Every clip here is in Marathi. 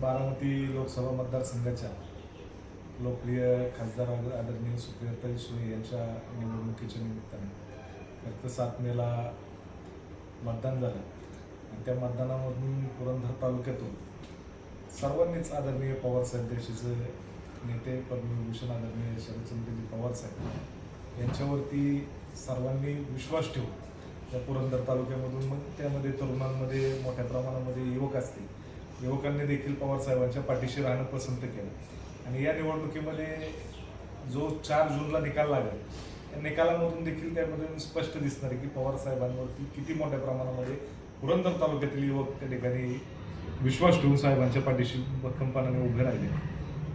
बारामती लोकसभा मतदारसंघाच्या लोकप्रिय खासदार आद- आदरणीय सुप्रियताई सुळे यांच्या निवडणुकीच्या निमित्ताने. फक्त सात मेला मतदान झालं. आणि त्या मतदानामधून पुरंदर तालुक्यातून सर्वांनीच आदरणीय पवारसाहेब देशाचे नेते पद्मविभूषण आदरणीय शरदचंद्रजी पवारसाहेब यांच्यावरती सर्वांनी विश्वास ठेवून त्या पुरंदर तालुक्यामधून मग त्यामध्ये तरुणांमध्ये मोठ्या प्रमाणामध्ये युवक असतील युवकांनी देखील पवारसाहेबांच्या पाठीशी राहणं पसंत केलं. आणि या निवडणुकीमध्ये जो चार जूनला निकाल लागेल त्या निकालामधून देखील त्यामध्ये स्पष्ट दिसणार आहे की पवार साहेबांवरती किती मोठ्या प्रमाणामध्ये पुरंदर तालुक्यातील युवक त्या ठिकाणी विश्वास ठेवून साहेबांच्या पाठीशी भक्कमपणाने उभे राहिले.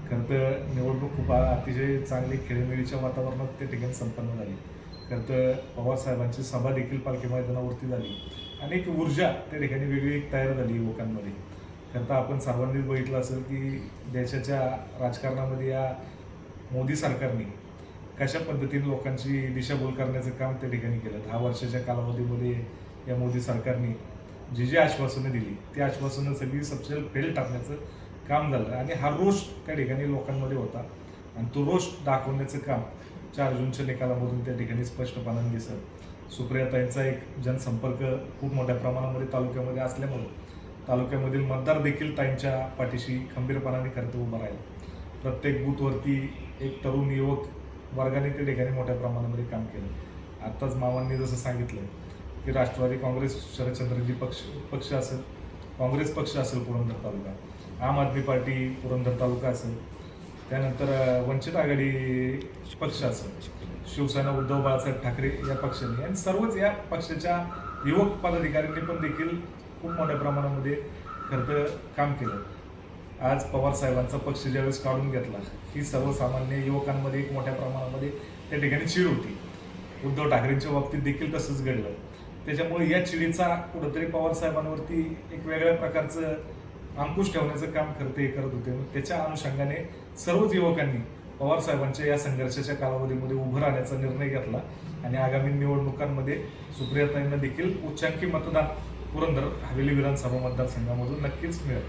खरं तर निवडणूक खूप अतिशय चांगली खेळीमेळीच्या वातावरणात त्या ठिकाणी संपन्न झाली. खरं तर पवार साहेबांची सभा देखील पालखी मैदानावरती झाली. आणि एक ऊर्जा त्या ठिकाणी वेगळी एक तयार झाली युवकांमध्ये. करता तर आपण सर्वांनीच बघितलं असेल की देशाच्या राजकारणामध्ये या मोदी सरकारने कशा पद्धतीने लोकांची दिशाभूल करण्याचं काम त्या ठिकाणी केलं? दहा वर्षाच्या कालावधीमध्ये या मोदी सरकारने जी जी आश्वासनं दिली ती आश्वासनं सगळी सबसेल फेल टाकण्याचं काम झालं. आणि हा रोष त्या ठिकाणी लोकांमध्ये होता. आणि तो रोष दाखवण्याचं काम चार जूनच्या निकालामधून त्या ठिकाणी स्पष्टपणाने दिसत. सुप्रियाताईंचा एक जनसंपर्क खूप मोठ्या प्रमाणामध्ये तालुक्यामध्ये असल्यामुळे तालुक्यामधील मतदार देखील ताईंच्या पाठीशी खंबीरपणाने खरं उभा राहील. प्रत्येक बूथवरती एक तरुण युवक वर्गाने त्या ठिकाणी मोठ्या प्रमाणामध्ये काम केलं. आत्ताच मामांनी जसं सांगितलं की राष्ट्रवादी काँग्रेस शरदचंद्रजी पक्ष पक्ष असेल काँग्रेस पक्ष असेल पुरंदर तालुका आम आदमी पार्टी पुरंदर तालुका असेल. त्यानंतर वंचित आघाडी पक्ष असेल शिवसेना उद्धव बाळासाहेब ठाकरे या पक्षांनी. आणि सर्वच या पक्षाच्या युवक पदाधिकाऱ्यांनी पण देखील खूप मोठ्या प्रमाणामध्ये खरं तर काम केलं. आज पवार साहेबांचा पक्ष ज्यावेळेस काढून घेतला ही सर्वसामान्य युवकांमध्ये एक मोठ्या प्रमाणामध्ये त्या ठिकाणी चीड होती. उद्धव ठाकरेंच्या बाबतीत देखील तसंच घडलं. त्याच्यामुळे या चिडीचा कुठंतरी पवार साहेबांवरती एक वेगळ्या प्रकारचं अंकुश ठेवण्याचं काम खरं ते करत होते. मग त्याच्या अनुषंगाने सर्वच युवकांनी पवार साहेबांच्या या संघर्षाच्या कालावधीमध्ये उभं राहण्याचा निर्णय घेतला आणि आगामी निवडणुकांमध्ये सुप्रियाताईंना देखील उच्चांकी मतदान पुरंदर हवेली विधानसभा मतदारसंघामधून नक्कीच मिळेल.